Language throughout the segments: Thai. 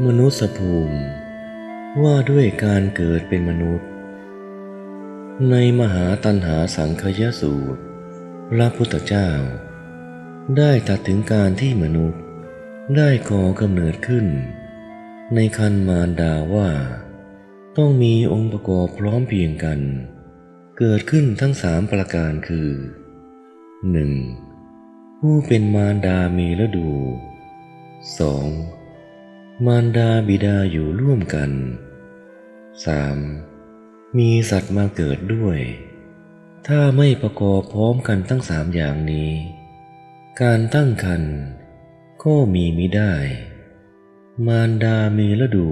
มนุษยภูมิ ว่าด้วยการเกิดเป็นมนุษย์ ในมหาตันหาสังคยสูตร พระพุทธเจ้า ได้ตัดถึงการที่มนุษย์ ได้ก่อกำเนิดขึ้น ในคันมารดาว่า ต้องมีองค์ประกอบพร้อมเพียงกัน เกิดขึ้นทั้งสามประการคือ 1. ผู้เป็นมารดามีฤดู 2. มารดาบิดาอยู่ร่วมกัน 3. มีสัตว์มาเกิดด้วย ถ้าไม่ประกอบพร้อมกันทั้งสามอย่างนี้ การตั้งครรภ์ก็มีมิได้ มารดามีฤดู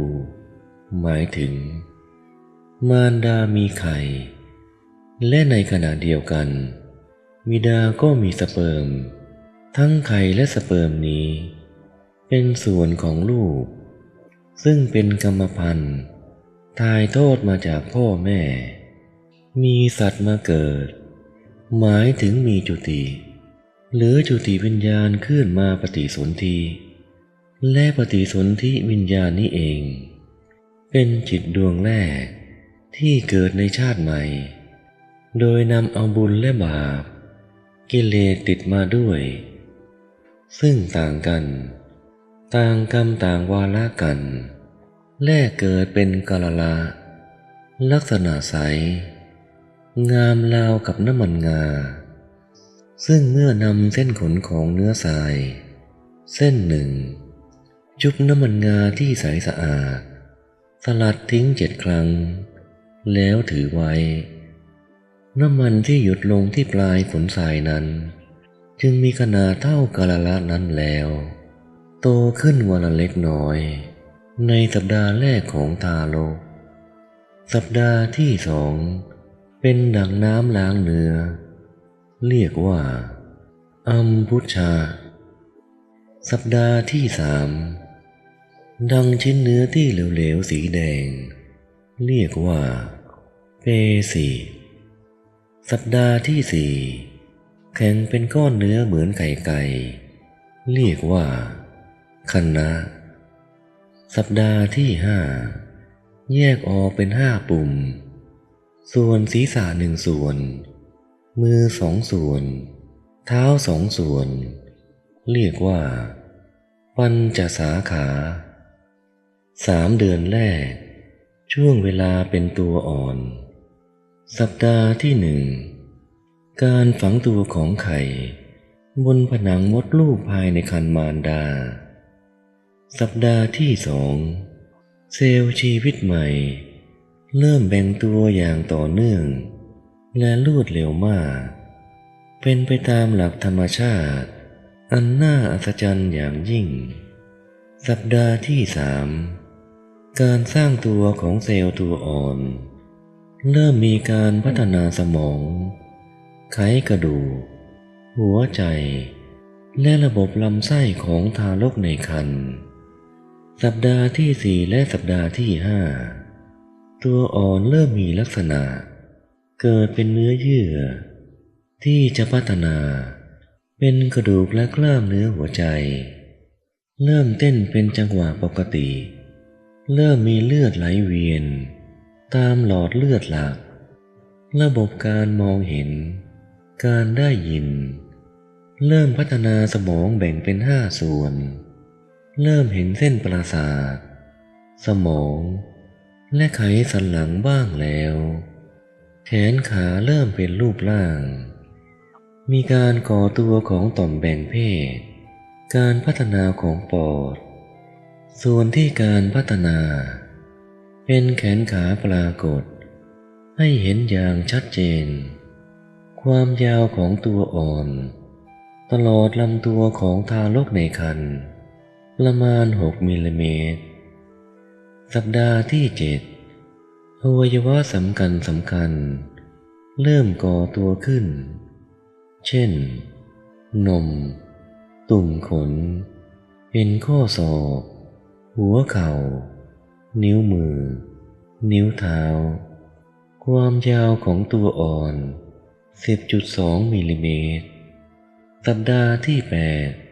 หมายถึง มารดามีไข่ และในขณะเดียวกัน มิดาก็มีสเปิร์ม ทั้งไข่และสเปิร์มนี้ เป็นส่วนของลูก ซึ่งเป็นกรรมพันธุ์ถ่ายโทอดมาจากพ่อแม่ มีสัตว์มาเกิด หมายถึงมีจุติ หรือจุติวิญญาณขึ้นมาปฏิสนธิ และปฏิสนธิวิญญาณนี้เอง เป็นจิตดวงแรกที่เกิดในชาติใหม่ โดยนำเอาบุญและบาป กิเลสติดมาด้วย ซึ่งต่างกัน ต่างกรรมต่างวาระกัน แลกเกิดเป็นกาลละ ลักษณะใส งามราวกับน้ำมันงา ซึ่งเมื่อนำเส้นขนของเนื้อทราย เส้นหนึ่ง จุบน้ำมันงาที่ใสสะอาด สลัดทิ้งเจ็ดครั้ง แล้วถือไว้ น้ำมันที่หยุดลงที่ปลายขนทรายนั้น จึงมีขนาดเท่ากาลละนั้นแล้ว โตขึ้นวันละเล็กน้อย ในสัปดาห์แรกของทารก สัปดาห์ที่สองเป็นดังน้ำล้างเนื้อ เรียกว่าอัมพุชา สัปดาห์ที่สามดังชิ้นเนื้อที่เหลวๆสีแดง เรียกว่าเปสีสัปดาห์ที่สี่แข็งเป็นก้อนเนื้อเหมือนไข่ไก่ เรียกว่า คันนะสัปดาห์ที่ห้าแยกออกเป็นห้าปุ่ม ส่วนศีรษะหนึ่งส่วน มือสองส่วน เท้าสองส่วน เรียกว่า ปัญจสาขา สามเดือนแรก ช่วงเวลาเป็นตัวอ่อน สัปดาห์ที่หนึ่ง การฝังตัวของไข่ บนผนังมดลูกภายในคันมารดา สัปดาห์ที่สองเซลล์ชีวิตใหม่ เริ่มแบ่งตัวอย่างต่อเนื่อง และรวดเร็วมาก เป็นไปตามหลักธรรมชาติ อันน่าอัศจรรย์อย่างยิ่ง สัปดาห์ที่สามการสร้างตัวของเซลล์ตัวอ่อน เริ่มมีการพัฒนาสมอง ไขกระดูก หัวใจ และระบบลำไส้ของทารกในครรภ์ สัปดาห์ที่สี่และสัปดาห์ที่ห้าตัวอ่อนเริ่มมีลักษณะ เกิดเป็นเนื้อเยื่อ ที่จะพัฒนา เป็นกระดูกและกล้ามเนื้อหัวใจ เริ่มเต้นเป็นจังหวะปกติ เริ่มมีเลือดไหลเวียน ตามหลอดเลือดหลัก ระบบการมองเห็น การได้ยิน เริ่มพัฒนาสมองแบ่งเป็นห้าส่วน เริ่มเห็นเส้นประสาท สมอง และไขสันหลังบ้างแล้ว แขนขาเริ่มเป็นรูปร่าง มีการก่อตัวของต่อมแบ่งเพศ การพัฒนาของปอด ส่วนที่การพัฒนา เป็นแขนขาปรากฏ ให้เห็นอย่างชัดเจน ความยาวของตัวอ่อน ตลอดลำตัวของทารกในครรภ์ ประมาณ 6มิลลิเมตร สัปดาห์ที่เจ็ดอวัยวะสำคัญสำคัญ เริ่มก่อตัวขึ้น เช่น นม ตุ่มขนเป็นข้อศอก หัวเข่า นิ้วมือ นิ้วเท้า ความยาวของตัวอ่อน 10.2มิลลิเมตร สัปดาห์ที่ 8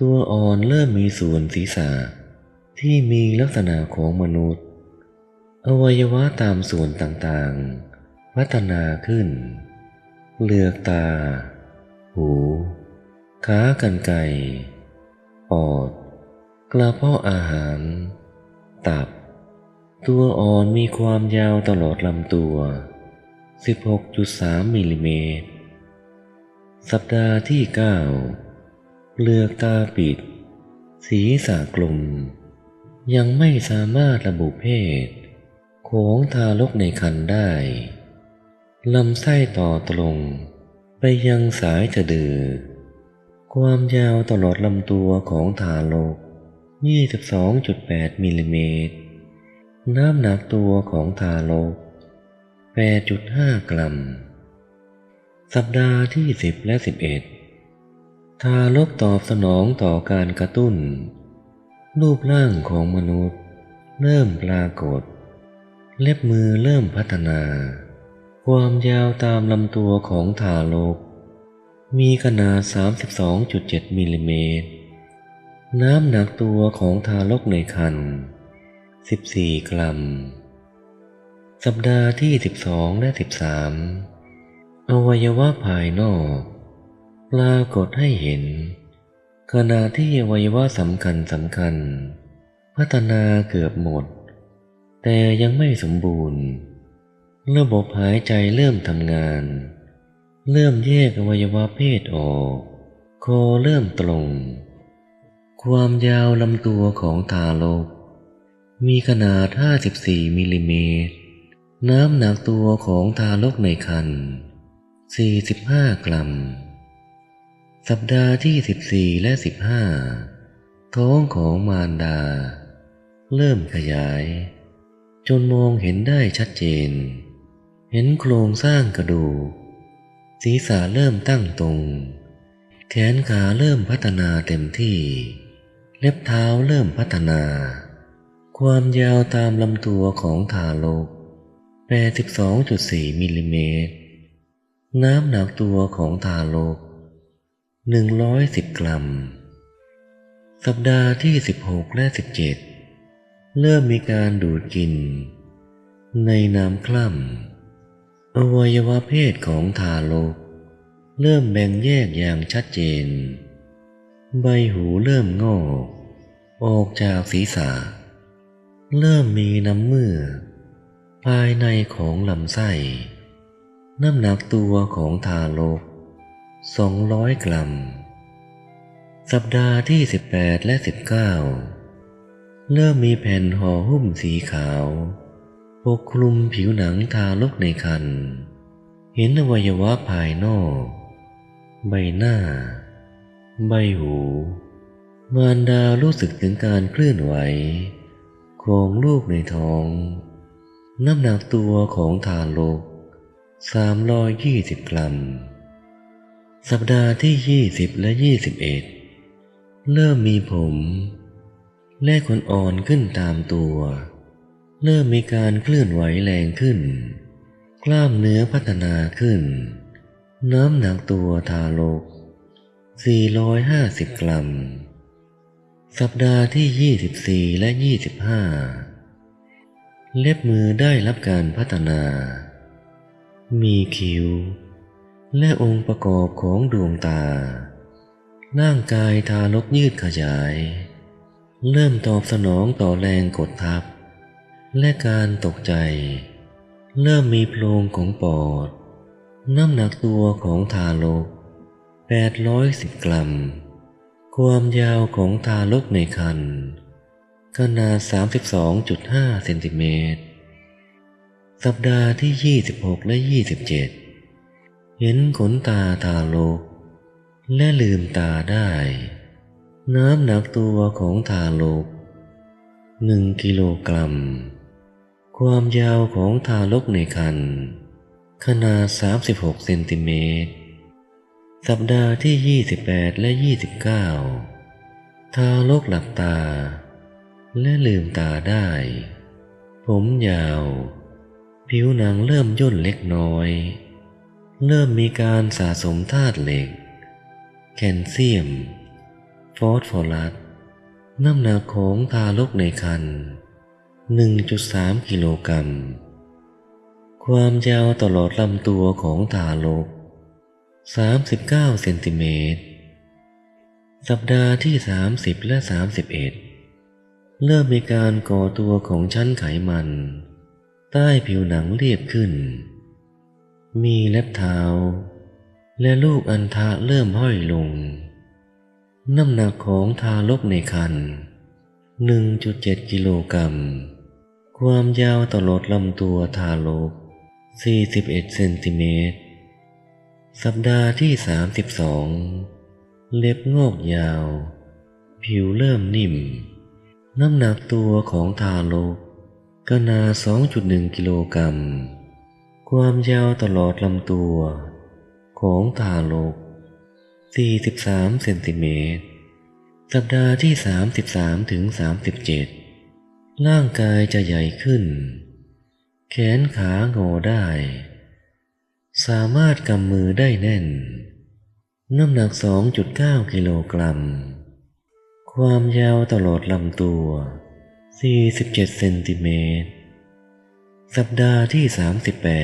ตัวอ่อนเริ่มมีส่วนศีรษะที่มีลักษณะของมนุษย์ อวัยวะตามส่วนต่างๆ พัฒนาขึ้นเปลือกตา หูขากรรไกรปอด กระเพาะอาหาร ตับ ตัวอ่อนมีความยาวตลอดลำตัว 16.3มิลลิเมตร สัปดาห์ที่ 9 เปลือกตาปิด ศีรษะกลม ยังไม่สามารถระบุเพศ ของทารกในครรภ์ได้ลำไส้ต่อตรง ไปยังสายสะดือ ความยาวตลอดลำตัวของทารก 22.8 มิลลิเมตร น้ำหนักตัวของทารก 8.5 กรัม สัปดาห์ที่ 10 และ 11 ทารกตอบสนองต่อการกระตุ้น รูปร่างของมนุษย์ เริ่มปรากฏ เล็บมือเริ่มพัฒนา ความยาวตามลำตัวของทารก มีขนาด 32.7 มิลลิเมตร น้ำหนักตัวของทารกในครรภ์14 กรัม สัปดาห์ที่ 12 และ 13 อวัยวะภายนอก ปรากฏให้เห็น ขณะที่อวัยวะสำคัญสำคัญ พัฒนาเกือบหมด แต่ยังไม่สมบูรณ์ ระบบหายใจเริ่มทำงาน เริ่มแยกอวัยวะเพศออก คอเริ่มตรง ความยาวลำตัวของทารกมีขนาด 54 มิลลิเมตร น้ำหนักตัวของทารกในครรภ์45 กรัม สัปดาห์ที่ 14 และ 15 ท้องของมารดา เริ่มขยาย จนมองเห็นได้ชัดเจน เห็นโครงสร้างกระดูก ศีรษะเริ่มตั้งตรง แขนขาเริ่มพัฒนาเต็มที่ เล็บเท้าเริ่มพัฒนา ความยาวตามลำตัวของทารก 82.4 มิลลิเมตร น้ำหนักตัวของทารก 110 กรัม สัปดาห์ที่ 16 และ 17 เริ่มมีการดูดกิน ในน้ำคล่ำอวัยวะเพศของทารก เริ่มแบ่งแยกอย่างชัดเจน ใบหูเริ่มงอกออกจากศีรษะ เริ่มมีน้ำเมือ ภายในของลำไส้ น้ำหนักตัวของทารก 200 กรัม สัปดาห์ที่ 18 และ 19 เริ่มมีแผ่นห่อหุ้มสีขาวปกคลุมผิวหนังทารกในครรภ์เห็นอวัยวะภายนอก ใบหน้า ใบหู มารดารู้สึกถึงการเคลื่อนไหว ของลูกในท้อง น้ำหนักตัวของทารก320 กรัม สัปดาห์ที่ 20 และ 21 เริ่มมีผม และขนอ่อนขึ้นตามตัว เริ่มมีการเคลื่อนไหวแรงขึ้น กล้ามเนื้อพัฒนาขึ้น น้ำหนักตัวทารก 450 กรัม สัปดาห์ที่ 24 และ 25 เล็บมือได้รับการพัฒนา มีคิ้ว และองค์ประกอบของดวงตา ร่างกายทารกยืดขยาย เริ่มตอบสนองต่อแรงกดทับ และการตกใจ เริ่มมีโพรงของปอด น้ำหนักตัวของทารก 810 กรัม ความยาวของทารกในครรภ์ขนาด 32.5 เซนติเมตร สัปดาห์ที่ 26 และ 27 เห็นขนตาทารกและลืมตาได้ น้ำหนักตัวของทารก1กิโลกรัม ความยาวของทารกในครรภ์ขนาด 36 เซนติเมตร สัปดาห์ที่ 28 และ 29 ทารกหลับตา และลืมตาได้ ผมยาว ผิวหนังเริ่มย่นเล็กน้อย เริ่มมีการสะสมธาตุเหล็ก แคลเซียม ฟอสฟอรัส น้ำหนักของทารกในครรภ์1.3 กิโลกรัม ความยาวตลอดลำตัวของทารก 39 เซนติเมตร สัปดาห์ที่ 30 และ 31 เริ่มมีการก่อตัวของชั้นไขมัน ใต้ผิวหนังเรียบขึ้น มีเล็บเท้า และลูกอัณฑะเริ่มห้อยลง น้ำหนักของทารกในครรภ์1.7 กิโลกรัม ความยาวตลอดลำตัวทารก 41 เซนติเมตร สัปดาห์ที่ 32 เล็บงอกยาว ผิวเริ่มนิ่ม น้ำหนักตัวของทารกก็นา 2.1 กิโลกรัม ความยาวตลอดลำตัว ของทารก 43 เซนติเมตร สัปดาห์ที่ 33ถึง37 ร่างกายจะใหญ่ขึ้น แขนขางอได้ สามารถกำมือได้แน่น น้ำหนัก 2.9 กิโลกรัม ความยาวตลอดลำตัว 47 เซนติเมตร สัปดาห์ที่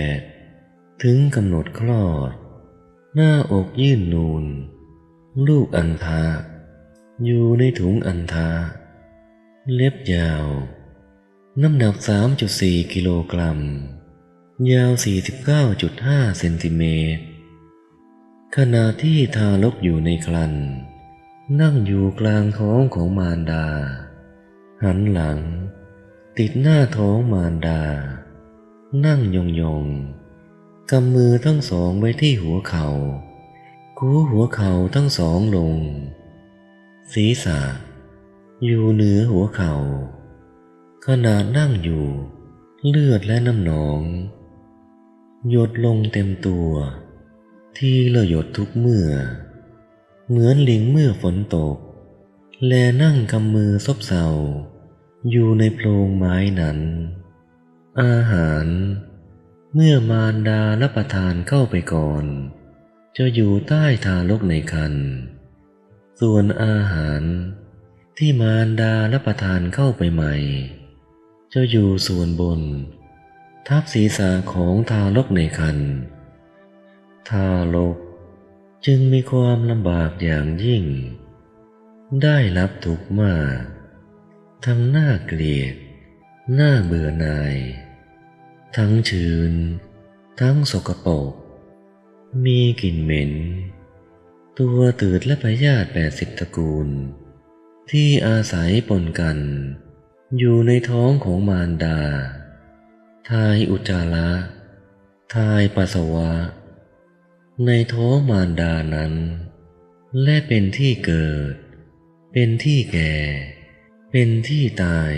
38 ถึงกำหนดคลอด หน้าอกยื่นนูน ลูกอันทะอยู่ในถุงอันทะเล็บยาว น้ำหนัก 3.4 กิโลกรัม ยาว 49.5 เซนติเมตร ขณะที่ทารกอยู่ในครรภ์นั่งอยู่กลางท้องของมารดา หันหลัง ติดหน้าท้องมารดา นั่งยองๆ กำมือทั้งสองไว้ที่หัวเขา่า คูหัวเข่าทั้งสองลง ศีรษะ อยู่เหนือหัวเขา่า ขนาดนั่งอยู่ เลือดและน้ำหนอง หยดลงเต็มตัว ที่ละหยดทุกเมื่อ เหมือนลิงเมื่อฝนตก แลนั่งกำมือซบเซาอยู่ในโพรงไม้นั้น อาหาร เมื่อมารดารับประทานเข้าไปก่อน จะอยู่ใต้ทารกในครรภ์ส่วนอาหารที่มารดารับประทานเข้าไปใหม่ จะอยู่ส่วนบน ทับศีรษะของทารกในครรภ์ทารกจึงมีความลำบากอย่างยิ่ง ได้รับทุกข์มาก ทั้งน่าเกลียด น่าเบื่อหน่าย ทั้งชื้น ทั้งสกปรก มีกลิ่นเหม็น ตัวตืดและพยาธิแปดสิบตระกูล ที่อาศัยปนกัน อยู่ในท้องของมารดา ทายอุจจาระ ทายปัสสาวะ ในท้องมารดานั้น และเป็นที่เกิด เป็นที่แก่ เป็นที่ตาย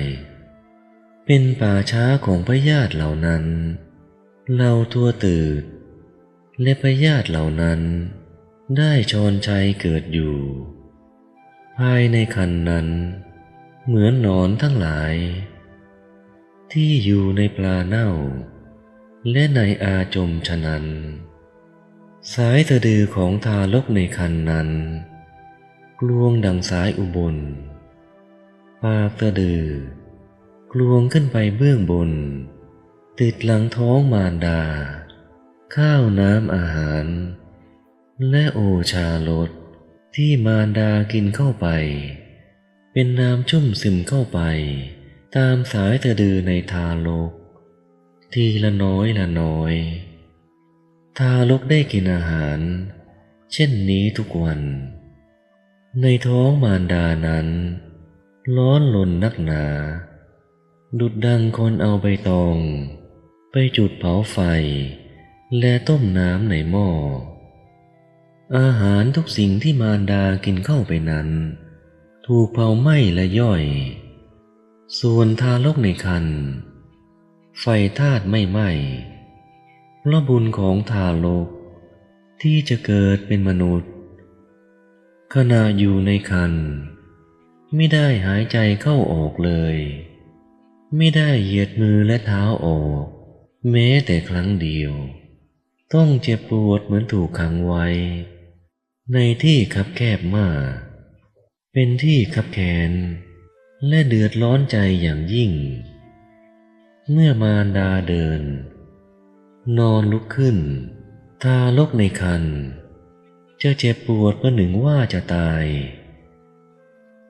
เป็นป่าช้าของพยาธิเหล่านั้น เราตัวตืดและพยาธิเหล่านั้น ได้ชอนชัยเกิดอยู่ ภายในคันนั้น เหมือนหนอนทั้งหลาย ที่อยู่ในปลาเน่า และในอาจมฉะนั้น สายสะดือของทารกในคันนั้น กลวงดังสายอุบลปากสะดือ กลวงขึ้นไปเบื้องบน ติดหลังท้องมารดา ข้าวน้ำอาหาร และโอชารสที่มารดากินเข้าไป เป็นน้ำชุ่มซึมเข้าไป ตามสายสะดือในทารกทีละน้อยละน้อย ทารกได้กินอาหาร เช่นนี้ทุกวัน ในท้องมารดานั้น ร้อนลนนักหนา ดุดดังคนเอาใบตอง ไปจุดเผาไฟ และต้มน้ำในหม้อ อาหารทุกสิ่งที่มารดากินเข้าไปนั้น ถูกเผาไหม้และย่อย ส่วนทารกในครรภ์ไฟธาตุไม่ไหม้เพราะบุญของทารกที่จะเกิดเป็นมนุษย์ ขณะอยู่ในครรภ์ไม่ได้หายใจเข้าออกเลย ไม่ได้เหยียดมือและเท้าออก แม้แต่ครั้งเดียว ต้องเจ็บปวดเหมือนถูกขังไว้ ในที่คับแคบมาก เป็นที่คับแขน และเดือดร้อนใจอย่างยิ่ง เมื่อมารดาเดิน นอนลุกขึ้น ทารกในคัน จะเจ็บปวดประหนึ่งว่าจะตาย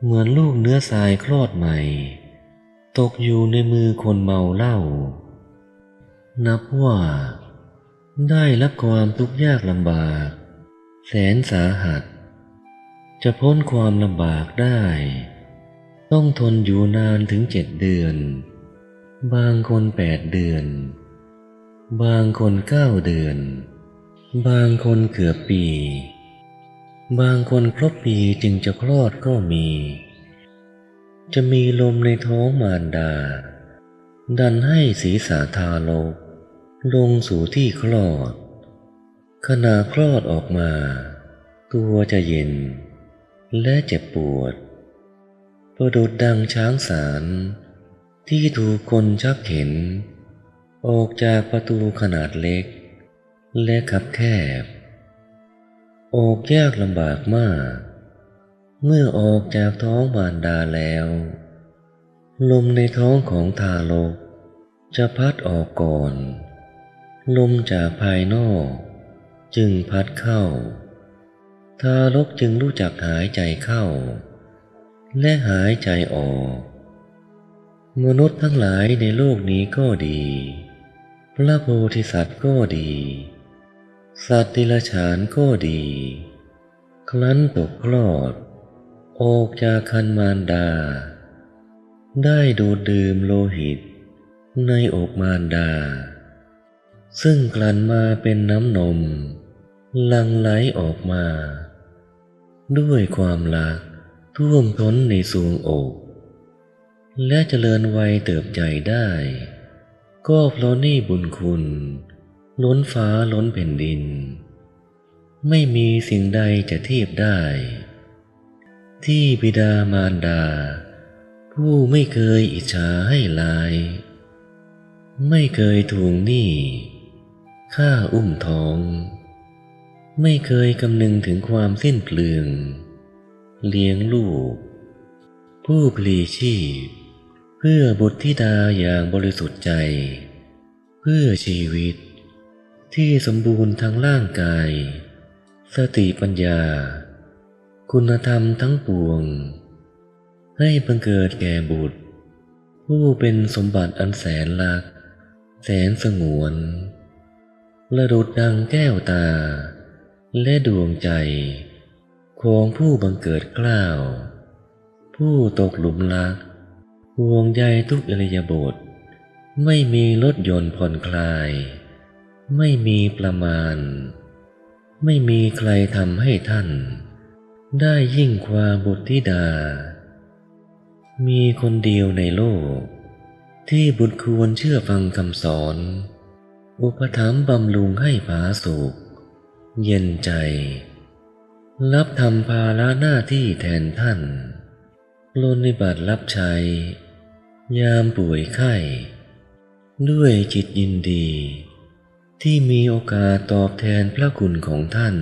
เหมือนลูกเนื้อทรายคลอดใหม่ ตกอยู่ในมือคนเมาเหล้า นับว่า ได้รับความทุกข์ยากลำบาก แสนสาหัส จะพ้นความลำบากได้ ต้องทนอยู่นานถึงเจ็ดเดือน บางคนแปดเดือน บางคนเก้าเดือน บางคนเกือบปี บางคนครบปีจึงจะคลอดก็มี จะมีลมในท้องมารดา ดันให้ศีรษะทารกลงสู่ที่คลอด ขณะคลอดออกมา ตัวจะเย็น และเจ็บปวด ประดุดดังช้างสารที่ถูกคนชักเข็น ออกจากประตูขนาดเล็ก และคับแคบ ออกยากลำบากมาก เมื่อออกจากท้องมารดาแล้ว ลมในท้องของทารก จะพัดออกก่อน ลมจากภายนอก จึงพัดเข้า ทารกจึงรู้จักหายใจเข้า และหายใจออก มนุษย์ทั้งหลายในโลกนี้ก็ดี พระโพธิสัตว์ก็ดี สัตว์ติลฉานก็ดีครั้นตกคลอด ออกจากคันมารดา ได้ดูดดื่มโลหิต ในอกมารดา ซึ่งกลั่นมาเป็นน้ำนมหลังไหลออกมา ด้วยความรักท่วมท้นในสวงอก และเจริญวัยเติบใหญ่ได้ ก็เพราะนี่บุญคุณ ล้นฟ้าล้นแผ่นดิน ไม่มีสิ่งใดจะเทียบได้ ที่บิดามารดา ผู้ไม่เคยอิจฉาให้ลาย ไม่เคยทวงหนี้ค่าอุ้มท้อง ไม่เคยคำนึงถึงความสิ้นเปลือง เลี้ยงลูก ผู้พลีชีพ เพื่อบุตรธิดาอย่างบริสุทธิ์ใจ เพื่อชีวิต ที่สมบูรณ์ทั้งร่างกาย สติปัญญา คุณธรรมทั้งปวง ให้บังเกิดแก่บุตร ผู้เป็นสมบัติอันแสนรัก แสนสงวนระดุดดังแก้วตา และดวงใจ ของผู้บังเกิดกล้าว ผู้ตกหลุมรักห่วงใยทุกอิริยาบถไม่มีรถยนต์ผ่อนคลาย ไม่มีประมาณ ไม่มีใครทำให้ท่าน ได้ยิ่งความบุตรธิดา มีคนเดียวในโลก ที่บุตรควรเชื่อฟังคำสอน อุปถัมภ์บำรุงให้ผาสุข เย็นใจ รับทำภาระหน้าที่แทนท่านลนิบัติรับใช้ ยามป่วยไข้ ด้วยจิตยินดี ที่มีโอกาสตอบแทนพระคุณของท่าน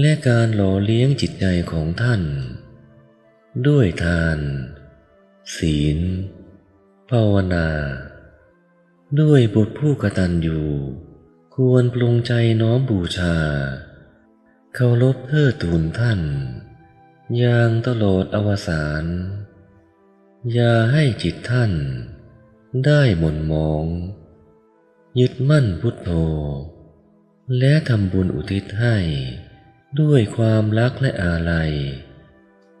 และการหล่อเลี้ยงจิตใจของท่าน ด้วยทาน ศีล ภาวนา ด้วยบุตรผู้กตัญญูควรปรุงใจน้อมบูชา เคารพเทิดทูนท่าน อย่างตลอดอวสานอย่าให้จิตท่าน ได้หม่นมอง ยึดมั่นพุทโธ และทำบุญอุทิศให้ ด้วยความรักและอาลัย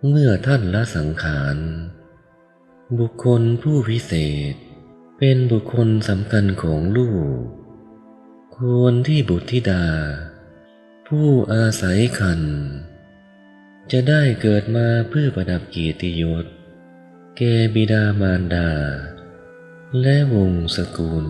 เมื่อท่านละสังขาร บุคคลผู้พิเศษ เป็นบุคคลสำคัญของลูก ควรที่บุตรธิดา ผู้อาศัยคัน จะได้เกิดมาเพื่อประดับเกียรติยศ แก่บิดามารดา และวงศ์สกุล